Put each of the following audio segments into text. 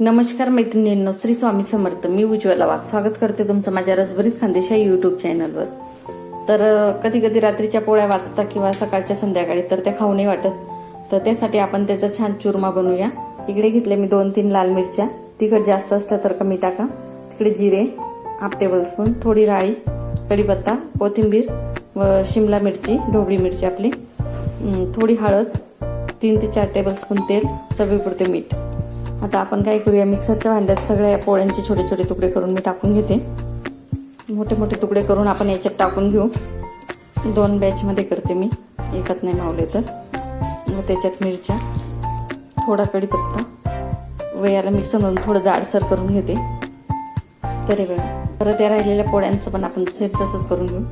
नमस्कार मैत्रिणींनो श्री स्वामी समर्थ. मी उज्ज्वला वाघ. स्वागत करते तुमचं माझ्या रसभरीत खानदेशा युट्यूब चॅनलवर तर कधी कधी रात्रीच्या पोळ्या वाचता किंवा सकाळच्या संध्याकाळी तर त्या खाऊ नाही वाटत. तर त्यासाठी आपण त्याचा छान चुरमा बनवूया. इकडे घेतले मी दोन तीन लाल मिरच्या. तिखट जास्त असलं तर कमी टाका. तिकडे जिरे हाफ टेबल स्पून थोडी राळी कढीपत्ता कोथिंबीर व शिमला मिरची ढोबळी मिरची आपली. थोडी हळद तीन ते चार टेबलस्पून तेल चवीपुरते मीठ. आता आपण काय करूया? मिक्सरच्या भांड्यात सगळ्या या पोळ्यांचे छोटे छोटे तुकडे करून मी टाकून घेते. मोठे मोठे तुकडे करून आपण याच्यात टाकून घेऊ. दोन बॅचमध्ये करते मी. एकात नाही मावले तर. मग त्याच्यात मिरच्या थोडा कढीपत्ता व याला मिक्सरमधून थोडं जाडसर करून घेते. तरी बघा. परत या राहिलेल्या पोळ्यांचं पण आपण सेम तसंच करून घेऊ.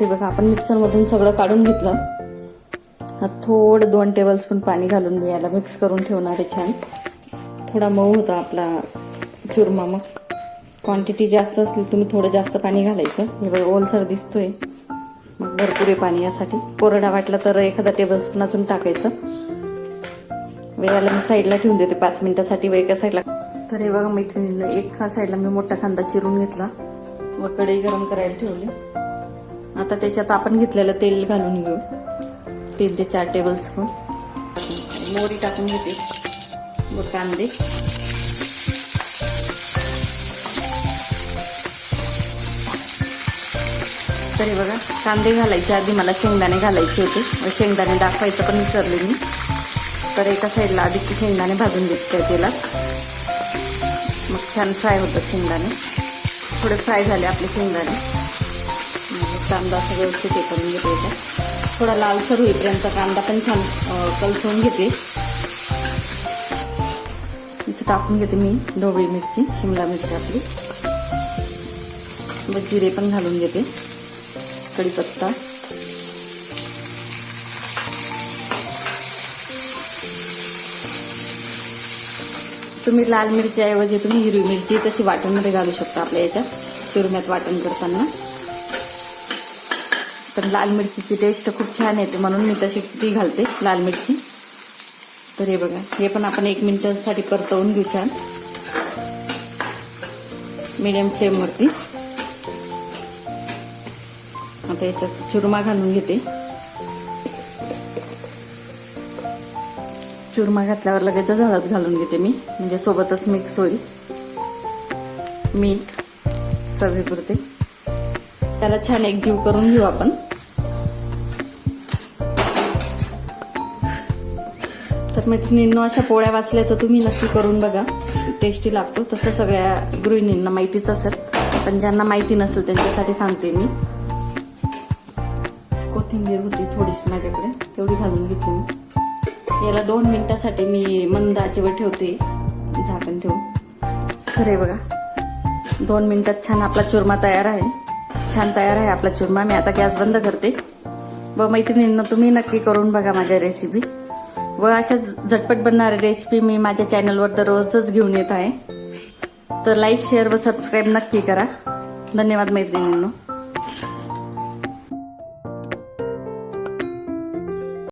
ते बघा आपण मिक्सरमधून सगळं काढून घेतलं. हा थोडं दोन टेबलस्पून पाणी घालून मी याला मिक्स करून ठेवणार आहे छान. थोडा मऊ होता आपला चुरमा मग. क्वांटिटी जास्त असली तुम्ही थोडं जास्त पाणी घालायचं. हे बघा ओलसर दिसतोय. मग भरपूर आहे पाणी यासाठी. कोरडा वाटला तर एखादा टेबलस्पून अजून टाकायचं. वेळाला मी साईडला ठेवून देते पाच मिनिटासाठी व एका साईडला तर हे बघा मैत्रिणीनं एका साईडला मी मोठा कांदा चिरून घेतला. व कढई गरम करायला ठेवली. आता त्याच्यात आपण घेतलेलं तेल घालून घेऊ. तीन ते चार टेबल स्पून मोरी टाकून घेते. व कांदे तरी बघा कांदे घालायचे आधी मला शेंगदाणे घालायचे होते. शेंगदाणे दाखवायचं पण विसरले मी. तर एका साईडला आधी ते शेंगदाणे भाजून घेतले त्या तेलात मग छान फ्राय होतात शेंगदाणे. थोडे फ्राय झाले आपले शेंगदाणे. मग कांदा असं व्यवस्थित हे करून घेते थोडा लालसर होईपर्यंत कांदा पण छान कलसवून घेते. टाकून घेते मी ढोबळी मिरची शिमला मिरची आपली. व जिरे पण घालून घेते. कढीपत्ता. तुम्ही लाल मिरची ऐवजी तुम्ही हिरवी मिरची तशी वाटणमध्ये घालू शकता आपल्या याच्यात चुरम्यात वाटण करताना. तर लाल मिरचीची टेस्ट खूप छान येते म्हणून मी तशी ती घालते लाल मिरची. तर हे बघा हे पण आपण एक मिनिटांसाठी परतवून घेऊ छान. मिडियम फ्लेमवरती आता याच्यात चुरमा घालून घेते. चुरमा घातल्यावर लगेच हळद घालून घेते मी म्हणजे सोबतच मिक्स होईल. मीठ चवीपुरते. त्याला छान एक जीव करून घेऊ आपण. तर मैत्रिणींनो अशा पोळ्या वाचल्या तर तुम्ही नक्की करून बघा. टेस्टी लागतो. तसं सगळ्या गृहिणींना माहितीच असेल. पण ज्यांना माहिती नसेल त्यांच्यासाठी सांगते मी. कोथिंबीर होती थोडीशी माझ्याकडे. तेवढी घालून घेतली मी. याला दोन मिनिटासाठी मी मंद आचेवर ठेवते. झाकण ठेवून. खरे बघा. दोन मिनिटात छान आपला चुरमा तयार आहे. छान तयार आहे आपला चुरमा. मी आता गॅस बंद करते. व मैत्रिणींना तुम्ही नक्की करून बघा माझ्या रेसिपी व अशा झटपट बनणाऱ्या रेसिपी मी माझ्या चॅनलवर दररोजच घेऊन येत आहे. तर लाईक शेअर व सबस्क्राईब नक्की करा. धन्यवाद मैत्रिणींनो.